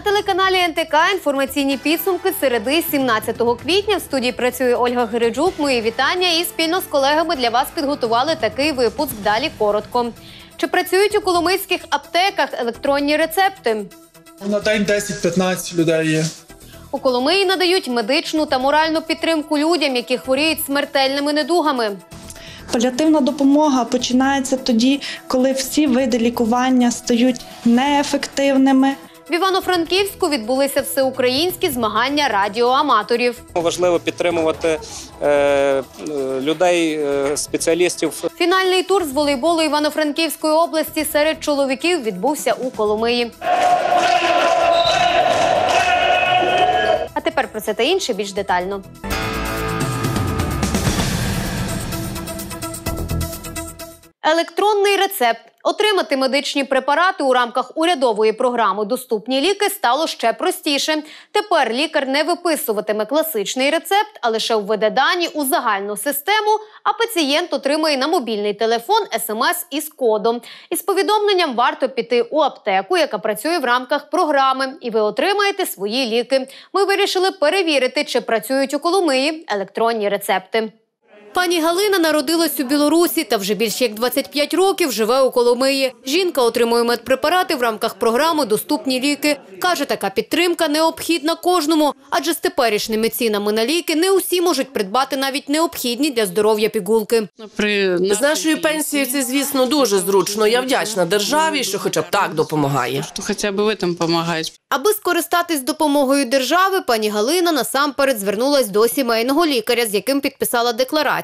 На телеканалі НТК інформаційні підсумки середи 17 квітня. В студії працює Ольга Гириджук. Мої вітання і спільно з колегами для вас підготували такий випуск. Далі коротко. Чи працюють у коломийських аптеках електронні рецепти? На день 10-15 людей є. У Коломиї надають медичну та моральну підтримку людям, які хворіють смертельними недугами. Паліативна допомога починається тоді, коли всі види лікування стають неефективними. В Івано-Франківську відбулися всеукраїнські змагання радіоаматорів. Важливо підтримувати е, е, людей, е, спеціалістів Фінальний тур з волейболу Івано-Франківської області серед чоловіків відбувся у Коломиї. А тепер про це та інше більш детально. Електронний рецепт. Отримати медичні препарати у рамках урядової програми Доступні ліки стало ще простіше. Тепер лікар не виписуватиме класичний рецепт, а лише введе дані у загальну систему. А пацієнт отримає на мобільний телефон смс із кодом. Із повідомленням варто піти у аптеку, яка працює в рамках програми, і ви отримаєте свої ліки. Ми вирішили перевірити, чи працюють у Коломиї електронні рецепти. Пані Галина народилась у Білорусі та вже більше як 25 років живе у Коломиї. Жінка отримує медпрепарати в рамках програми Доступні ліки. Каже, така підтримка необхідна кожному, адже з теперішніми цінами на ліки не усі можуть придбати навіть необхідні для здоров'я пігулки. З нашою пенсією це, звісно, дуже зручно. Я вдячна державі, що хоча б так допомагає. хоча б в этом допомагають. Аби скористатись допомогою держави, пані Галина насамперед звернулась до сімейного лікаря, з яким підписала декларацію.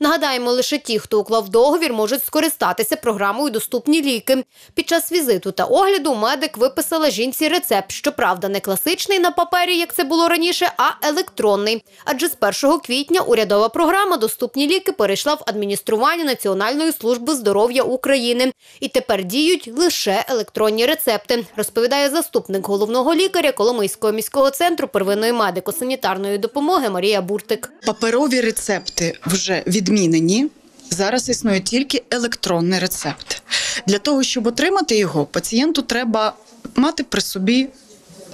Нагадаємо, лише ті, хто уклав договір, можуть скористатися програмою Доступні ліки. Під час візиту та огляду медик виписала жінці рецепт. Щоправда, не класичний на папері, як це було раніше, а електронний. Адже з 1 квітня урядова програма Доступні ліки перейшла в адміністрування Національної служби здоров'я України. І тепер діють лише електронні рецепти, розповідає заступник головного лікаря Коломийського міського центру первинної медико-санітарної допомоги Марія Буртик. Паперові рецепти вже відмінені. Зараз існує тільки електронний рецепт. Для того, щоб отримати його, пацієнту треба мати при собі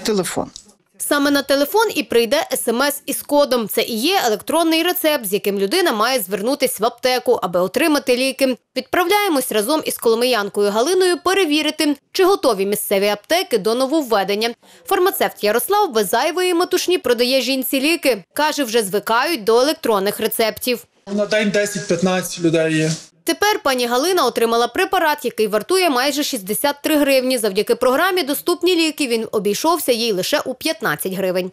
телефон. Саме на телефон і прийде смс із кодом. Це і є електронний рецепт, з яким людина має звернутись в аптеку, аби отримати ліки. Відправляємось разом із коломиянкою Галиною перевірити, чи готові місцеві аптеки до нововведення. Фармацевт Ярослав без зайвої метушні продає жінці ліки. Каже, вже звикають до електронних рецептів. На день 10-15 людей є. Тепер пані Галина отримала препарат, який вартує майже 63 гривні. Завдяки програмі Доступні ліки він обійшовся їй лише у 15 гривень.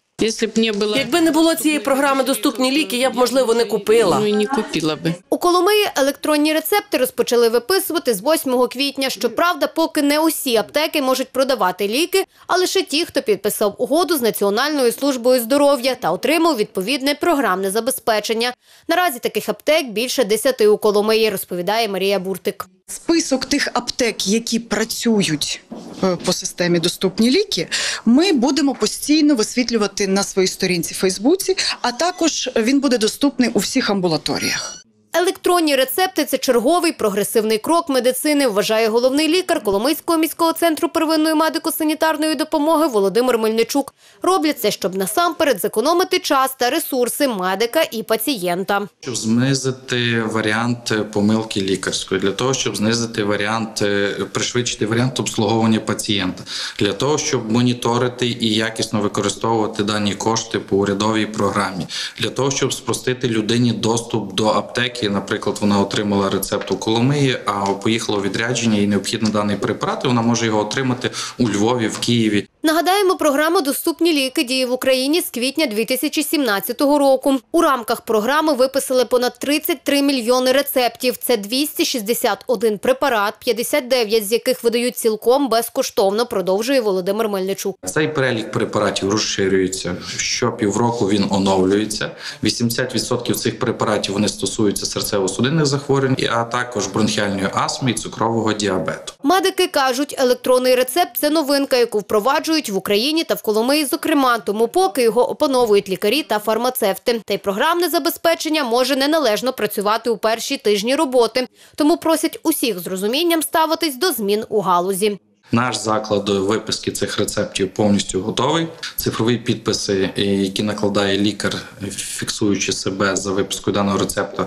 Якби не було цієї програми доступні ліки, я б можливо не купила. ну і не купила би. У Коломиї електронні рецепти розпочали виписувати з 8 квітня. Щоправда, поки не усі аптеки можуть продавати ліки, а лише ті, хто підписав угоду з Національною службою здоров'я та отримав відповідне програмне забезпечення. Наразі таких аптек більше 10 у Коломиї, розповідає Марія Буртик. Список тих аптек, які працюють е, по системі доступні ліки, ми будемо постійно висвітлювати на своїй сторінці в Фейсбуці, а також він буде доступний у всіх амбулаторіях. Електронні рецепти це черговий прогресивний крок медицини, вважає головний лікар Коломийського міського центру первинної медико-санітарної допомоги Володимир Мельничук. Роблять це, щоб насамперед зекономити час та ресурси медика і пацієнта. Щоб знизити варіант помилки лікарської, для того, щоб знизити варіант, е, пришвидшити варіант обслуговування пацієнта, для того, щоб моніторити і якісно використовувати дані кошти по урядовій програмі, для того, щоб спростити людині доступ до аптеки. Наприклад, вона отримала рецепт у Коломиї, а поїхала у відрядження і необхідно даний препарат. і Вона може його отримати у Львові, в Києві. Нагадаємо, програма Доступні ліки діє в Україні з квітня 2017 року. У рамках програми виписали понад 33 мільйони рецептів. Це 261 препарат, 59 з яких видають цілком безкоштовно, продовжує Володимир Мельничук. Цей перелік препаратів розширюється. Щопівроку він оновлюється. 80% цих препаратів вони стосуються серцево-судинних захворювань, а також бронхіальної астми і цукрового діабету. Медики кажуть, електронний рецепт це новинка, яку впроваджують в Україні та в Коломиї, зокрема. Тому поки його опановують лікарі та фармацевти. Та й програмне забезпечення може неналежно працювати у перші тижні роботи. Тому просять усіх з розумінням ставитись до змін у галузі. Наш заклад до виписки цих рецептів повністю готовий. Цифрові підписи, е, які накладає лікар, фіксуючи себе за випискою даного рецепту,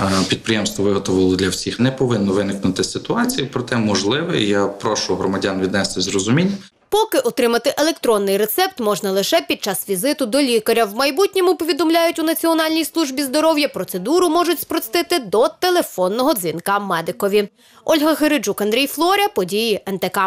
е, підприємство виготовило для всіх. Не повинно виникнути ситуації, проте можливе. Я прошу громадян віднести з. Поки отримати електронний рецепт можна лише під час візиту до лікаря. В майбутньому повідомляють у Національній службі здоров'я. Процедуру можуть спростити до телефонного дзвінка медикові. Ольга Гириджук, Андрій Флоря, події НТК.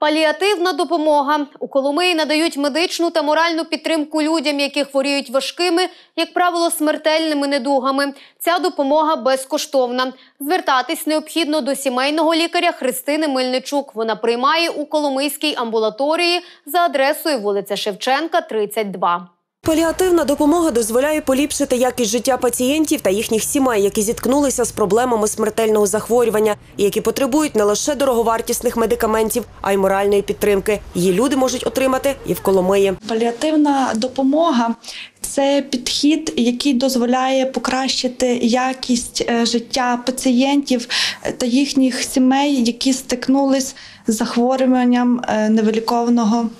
Паліативна допомога. У Коломиї надають медичну та моральну підтримку людям, які хворіють важкими, як правило, смертельними недугами. Ця допомога безкоштовна. Звертатись необхідно до сімейного лікаря Христини Мельничук. Вона приймає у Коломийській амбулаторії за адресою вулиця Шевченка, 32. Паліативна допомога дозволяє поліпшити якість життя пацієнтів та їхніх сімей, які зіткнулися з проблемами смертельного захворювання які потребують не лише дороговартісних медикаментів, а й моральної підтримки. Її люди можуть отримати і в Коломиї. Паліативна допомога це підхід, який дозволяє покращити якість е, життя пацієнтів е, та їхніх сімей, які стикнулись з захворюванням е,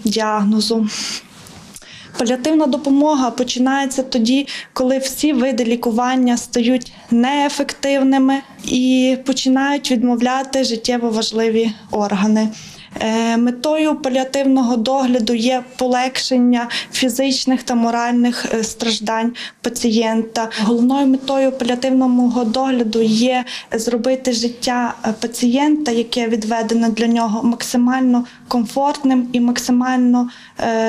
діагнозу. Паліативна допомога починається тоді, коли всі види лікування стають неефективними і починають відмовляти життєво важливі органи. Е, Метою паліативного догляду є полегшення фізичних та моральних е, страждань пацієнта. Головною метою паліативного догляду є зробити життя е, пацієнта, яке відведене для нього, максимально комфортним і максимально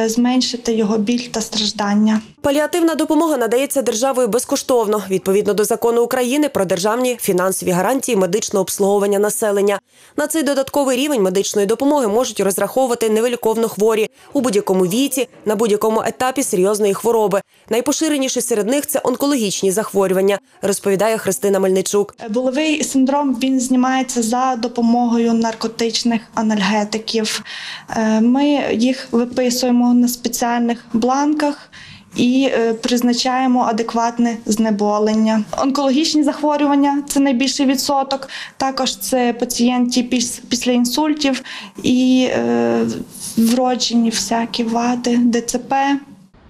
зменшити його біль та страждання. Паліативна допомога надається державою безкоштовно відповідно до закону України про державні фінансові гарантії медичного обслуговування населення. На цей додатковий рівень медичної допомоги можуть розраховувати невиліковно хворі у будь-якому віці, на будь-якому етапі серйозної хвороби. Найпоширеніші серед них це онкологічні захворювання, розповідає Христина Мельничук. Болевий синдром він знімається за допомогою наркотичних анальгетиків. Е, Ми їх виписуємо на спеціальних бланках. І е, призначаємо адекватне знеболення. Онкологічні захворювання це найбільший відсоток. Також це пацієнти піс- після інсультів і е, вроджені всякі вади, ДЦП.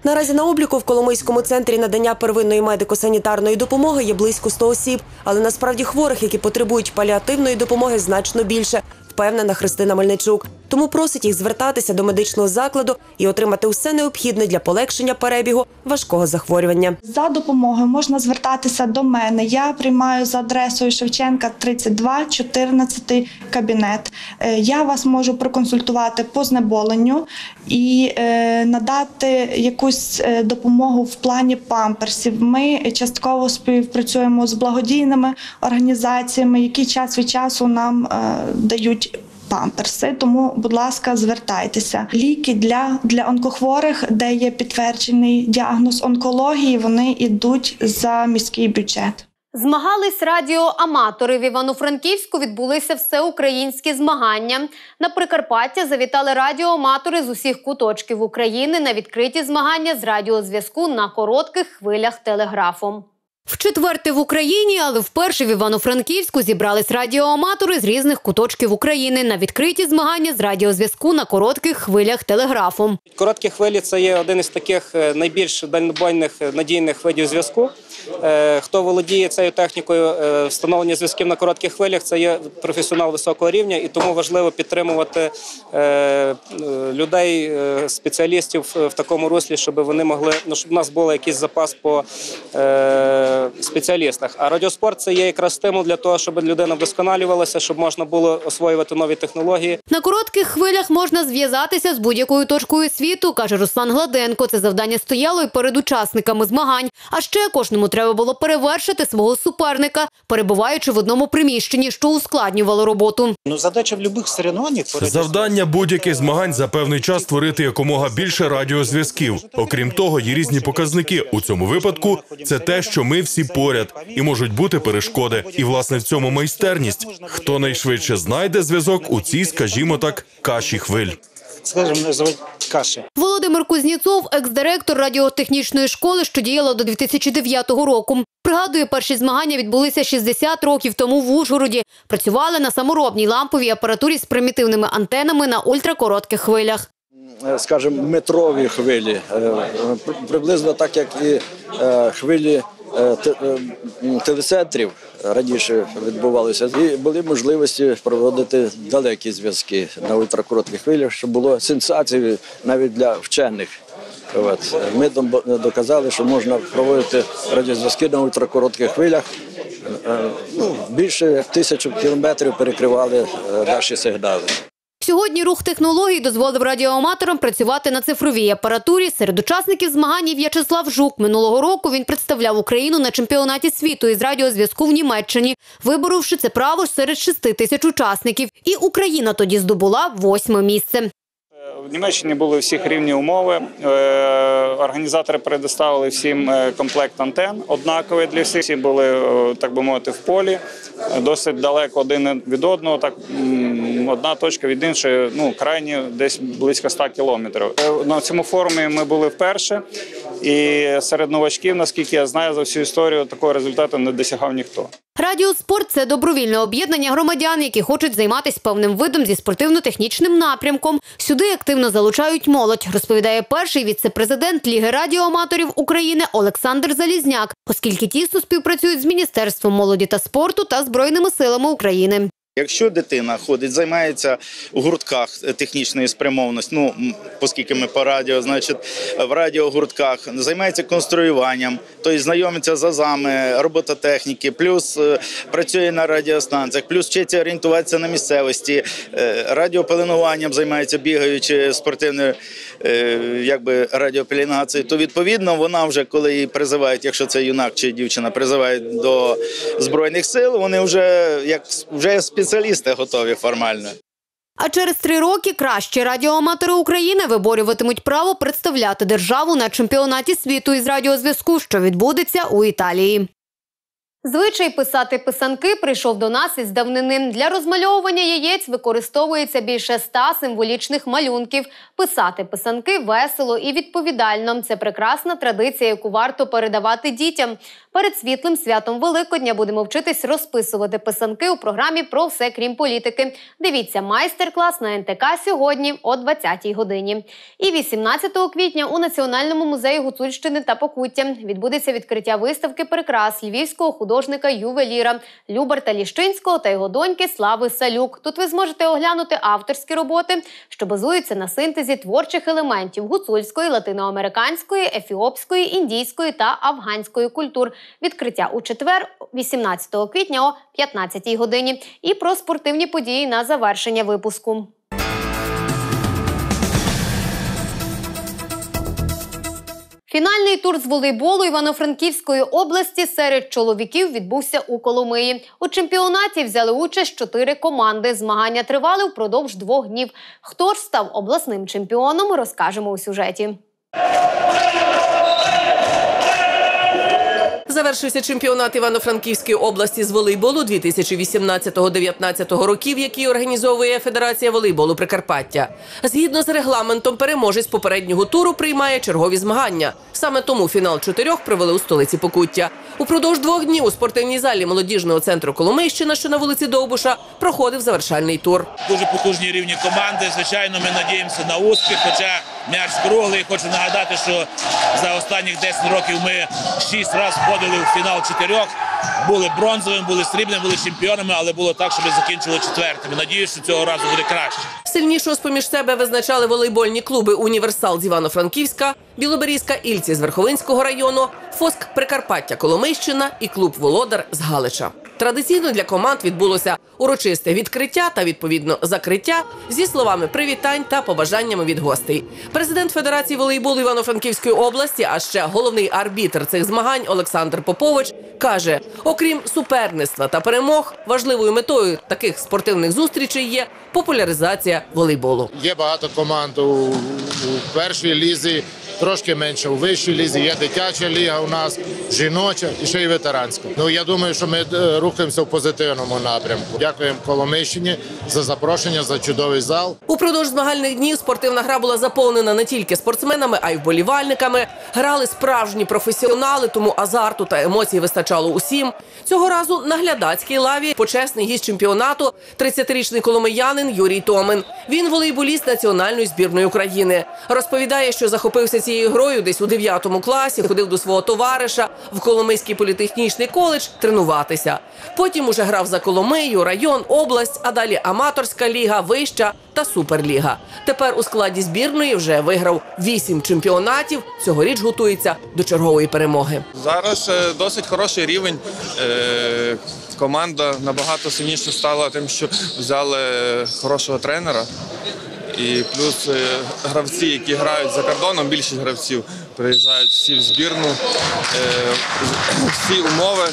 Наразі на обліку в Коломийському центрі надання первинної медико-санітарної допомоги є близько 100 осіб, але насправді хворих, які потребують паліативної допомоги, значно більше. Впевнена Христина Мельничук. Тому просить їх звертатися до медичного закладу і отримати усе необхідне для полегшення перебігу важкого захворювання. За допомогою можна звертатися до мене. Я приймаю за адресою Шевченка 32, 14 кабінет. Е, Я вас можу проконсультувати по знеболенню і е, надати якусь е, допомогу в плані памперсів. Ми частково співпрацюємо з благодійними організаціями, які час від часу нам дають памперси. Тому, будь ласка, звертайтеся. Ліки для, для онкохворих, де є підтверджений діагноз онкології, вони йдуть за міський бюджет. Змагались радіоаматори в Івано-Франківську. Відбулися всеукраїнські змагання. На Прикарпаття завітали радіоаматори з усіх куточків України на відкриті змагання з радіозв'язку на коротких хвилях телеграфом. В четверте в Україні, але вперше в Івано-Франківську зібрались радіоаматори з різних куточків України на відкриті змагання з радіозв'язку на коротких хвилях телеграфом. Короткі хвилі це є один із таких е, найбільш дальнобойних е, надійних видів зв'язку. Е, Хто володіє цією технікою встановлення зв'язків на коротких хвилях, це є професіонал високого рівня, і тому важливо підтримувати людей, спеціалістів в такому руслі, щоб вони могли ну щоб у нас був якийсь запас по спеціалістах. А радіоспорт це є якраз стимул для того, щоб людина вдосконалювалася, щоб можна було освоювати нові технології. На коротких хвилях можна зв'язатися з будь-якою точкою світу, каже Руслан Гладенко. Це завдання стояло і перед учасниками змагань. А ще кожному треба було перевершити свого суперника, перебуваючи в одному приміщенні, що ускладнювало роботу. Ну, задача в будь-яких соревнованиях Завдання будь-яких змагань за певний час створити якомога більше радіозв'язків. Окрім того, є різні показники. У цьому випадку це те, що ми всі поряд, і можуть бути перешкоди. І власне в цьому майстерність. Хто найшвидше знайде зв'язок у цій, скажімо так, каші хвиль. скажімо, називати каші. Володимир Кузніцов, екс-директор радіотехнічної школи, що діяла до 2009 року. Пригадує, перші змагання відбулися 60 років тому в Ужгороді. Працювали на саморобній ламповій апаратурі з примітивними антенами на ультракоротких хвилях. скажімо, метрові хвилі, е, при- приблизно так, як і е, хвилі телецентрів раніше відбувалися, і були можливості проводити далекі зв'язки на ультракоротких хвилях, що було сенсацією навіть для вчених. От. Ми доказали, що можна проводити радіозв'язки на ультракоротких хвилях. Е, Ну, більше тисячу кілометрів перекривали е, наші сигнали. Сьогодні рух технологій дозволив радіоаматорам працювати на цифровій апаратурі. Серед учасників змагань В'ячеслав Жук. Минулого року він представляв Україну на чемпіонаті світу із радіозв'язку в Німеччині, виборовши це право серед шести тисяч учасників. І Україна тоді здобула восьме місце. В Німеччині були всіх рівні умови. Е, Організатори предоставили всім е, комплект антен однаковий для всіх. Всі були, е, так би мовити, в полі, досить далеко один від одного. Так одна точка від іншої, ну крайні десь близько 100 кілометрів. На цьому форумі ми були вперше, і серед новачків, наскільки я знаю, за всю історію такого результату не досягав ніхто. Радіоспорт це добровільне об'єднання громадян, які хочуть займатися певним видом зі спортивно-технічним напрямком. Сюди активно залучають молодь, розповідає перший віце-президент Ліги радіоаматорів України Олександр Залізняк, оскільки тісно співпрацюють з Міністерством молоді та спорту та Збройними силами України. Якщо дитина ходить, займається у гуртках технічної спрямованості, ну оскільки ми по радіо, значить в радіогуртках займається конструюванням, тобто знайомиться з азами, робототехніки, плюс е, працює на радіостанціях, плюс вчиться орієнтуватися на місцевості, е, радіопеленуванням займається бігаючи спортивною е, якби радіопеленгацією, то відповідно вона вже коли її призивають, якщо це юнак чи дівчина, призивають до збройних сил, вони вже як вже спеціалісти готові формально. А через три роки кращі радіоаматори України виборюватимуть право представляти державу на чемпіонаті світу із радіозв'язку, що відбудеться у Італії. Звичай писати писанки прийшов до нас із давнини. Для розмальовування яєць використовується більше ста символічних малюнків. Писати писанки весело і відповідально. Це прекрасна традиція, яку варто передавати дітям. Перед світлим святом Великодня будемо вчитись розписувати писанки у програмі про все крім політики. Дивіться майстер-клас на НТК сьогодні о 20-й годині. І 18 квітня у Національному музеї Гуцульщини та Покуття відбудеться відкриття виставки прикрас львівського художника ювеліра Люберта Ліщинського та його доньки Слави Салюк. Тут ви зможете оглянути авторські роботи, що базуються на синтезі творчих елементів гуцульської, латиноамериканської, ефіопської, індійської та афганської культур. Відкриття у четвер, 18 квітня о 15 годині. І про спортивні події на завершення випуску. Фінальний тур з волейболу Івано-Франківської області серед чоловіків відбувся у Коломиї. У чемпіонаті взяли участь чотири команди. Змагання тривали впродовж двох днів. Хто ж став обласним чемпіоном, розкажемо у сюжеті. Завершився чемпіонат Івано-Франківської області з волейболу 2018-19 років, який організовує Федерація волейболу Прикарпаття. Згідно з регламентом, переможець попереднього туру приймає чергові змагання. Саме тому фінал чотирьох провели у столиці Покуття. Упродовж двох днів у спортивній залі молодіжного центру Коломийщина, що на вулиці Довбуша, проходив завершальний тур. Дуже потужні рівні команди. Звичайно, ми надіємося на успіх. Хоча м'яч круглий. Хочу нагадати, що за останніх 10 років ми шість разів входили в фінал чотирьох. Були бронзовими, були срібними, були чемпіонами, але було так, що ми закінчили четвертими. Надіюсь, що цього разу буде краще. Сильнішого з-поміж себе визначали волейбольні клуби Універсал з Івано-Франківська, Білоберізька Ільці з Верховинського району, Фоск Прикарпаття Коломийщина і клуб Володар з Галича. Традиційно для команд відбулося урочисте відкриття та відповідно закриття зі словами привітань та побажаннями від гостей. Президент Федерації волейболу Івано-Франківської області, а ще головний арбітр цих змагань Олександр Попович каже: окрім суперництва та перемог, важливою метою таких спортивних зустрічей є популяризація волейболу. Є багато команд у, першій лізі, трошки менше у вищій лізі. Є дитяча ліга у нас, жіноча і ще й ветеранська. Ну я думаю, що ми е, рухаємося в позитивному напрямку. Дякуємо Коломийщині за запрошення, за чудовий зал. Упродовж змагальних днів спортивна гра була заповнена не тільки спортсменами, а й вболівальниками. Грали справжні професіонали, тому азарту та емоцій вистачало усім. Цього разу на глядацькій лаві почесний гість чемпіонату 30-річний коломиянин Юрій Томин. Він волейболіст національної збірної України. Розповідає, що захопився цією грою десь у 9 класі, ходив до свого товариша в Коломийський політехнічний коледж тренуватися. Потім уже грав за Коломию, район, область, а далі аматорська ліга, вища та суперліга. Тепер у складі збірної вже виграв вісім чемпіонатів. Цьогоріч готується до чергової перемоги. Зараз е, досить хороший рівень. Е, Команда набагато сильніше стала тим, що взяли хорошого тренера. І плюс е, гравці, які грають за кордоном, більшість гравців приїжджають всі в збірну. Е, Всі умови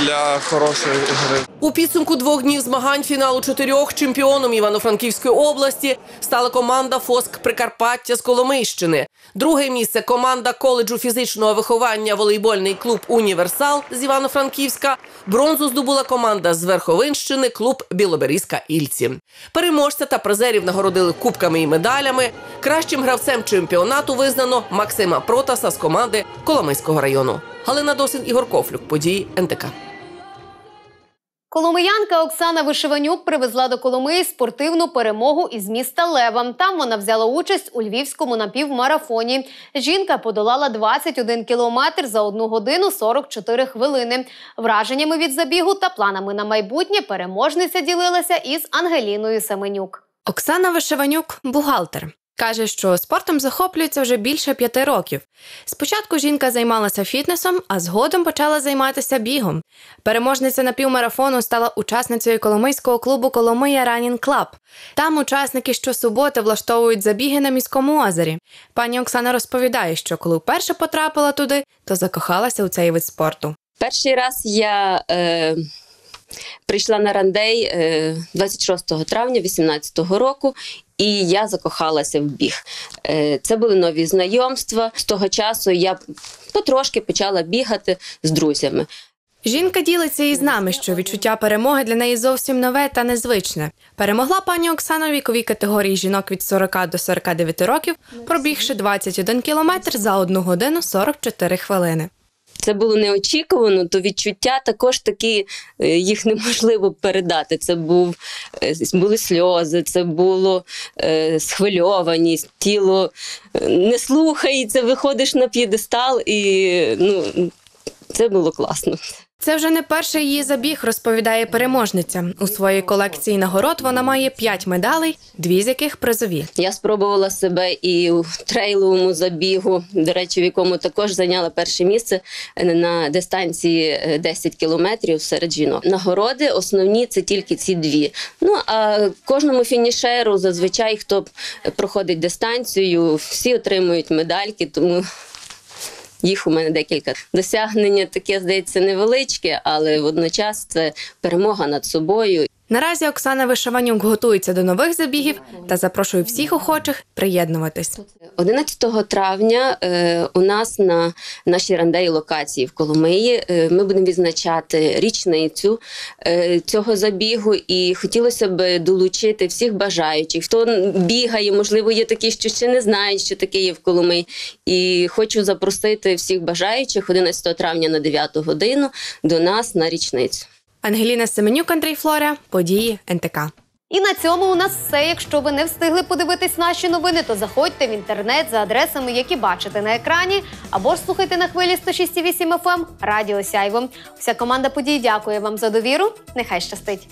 для хорошої гри. У підсумку двох днів змагань фіналу чотирьох чемпіоном Івано-Франківської області стала команда Фоск Прикарпаття з Коломийщини. Друге місце команда коледжу фізичного виховання волейбольний клуб Універсал з Івано-Франківська. Бронзу здобула команда з Верховинщини, клуб Білоберізька Ільці. Переможця та призерів нагородили кубками і медалями. Кращим гравцем чемпіонату визнано Максима Протаса з команди Коломийського району. Галина Досин Ігор Кофлюк. Події НТК. Коломиянка Оксана Вишиванюк привезла до Коломиї спортивну перемогу із міста Лева. Там вона взяла участь у львівському напівмарафоні. Жінка подолала 21 кілометр за 1 годину 44 хвилини. Враженнями від забігу та планами на майбутнє переможниця ділилася із Ангеліною Семенюк. Оксана Вишиванюк бухгалтер. Каже, що спортом захоплюється вже більше п'яти років. Спочатку жінка займалася фітнесом, а згодом почала займатися бігом. Переможниця напівмарафону стала учасницею коломийського клубу Коломия Ранін Клаб. Там учасники щосуботи влаштовують забіги на міському озері. Пані Оксана розповідає, що коли вперше потрапила туди, то закохалася у цей вид спорту. Перший раз я е, прийшла на рандей е, 26 травня 2018 року, і я закохалася в біг. Е, це були нові знайомства. З того часу я потрошки почала бігати з друзями. Жінка ділиться із нами, що відчуття перемоги для неї зовсім нове та незвичне. Перемогла пані Оксана в віковій категорії жінок від 40 до 49 років, пробігши 21 кілометр за 1 годину 44 хвилини. Це було неочікувано, то відчуття також такі е, їх неможливо передати. Це був е, були сльози, це було е, схвильованість, тіло е, не слухається, виходиш на п'єдестал, і ну це було класно. Це вже не перший її забіг, розповідає переможниця. У своїй колекції нагород вона має 5 медалей, дві з яких призові. Я спробувала себе і у трейловому забігу, до речі, в якому також зайняла перше місце на дистанції е, 10 кілометрів серед жінок. Нагороди основні це тільки ці дві. Ну а кожному фінішеру, зазвичай, хто проходить дистанцію, всі отримують медальки, тому. Їх у мене декілька досягнення таке здається невеличке, але водночас це перемога над собою. Наразі Оксана Вишиванюк готується до нових забігів та запрошує всіх охочих приєднуватись. 11 травня е, у нас на нашій рандеї локації в Коломиї е, ми будемо відзначати річницю е, цього забігу, і хотілося б долучити всіх бажаючих, хто бігає, можливо, є такі, що ще не знають, що таке є в Коломиї. І хочу запросити всіх бажаючих 11 травня на 9 годину до нас на річницю. Ангеліна Семенюк, Андрій Флоря, події НТК. І на цьому у нас все. Якщо ви не встигли подивитись наші новини, то заходьте в інтернет за адресами, які бачите на екрані, або ж слухайте на хвилі 106,8 FM Радіо Сяйво. Вся команда подій дякує вам за довіру. Нехай щастить.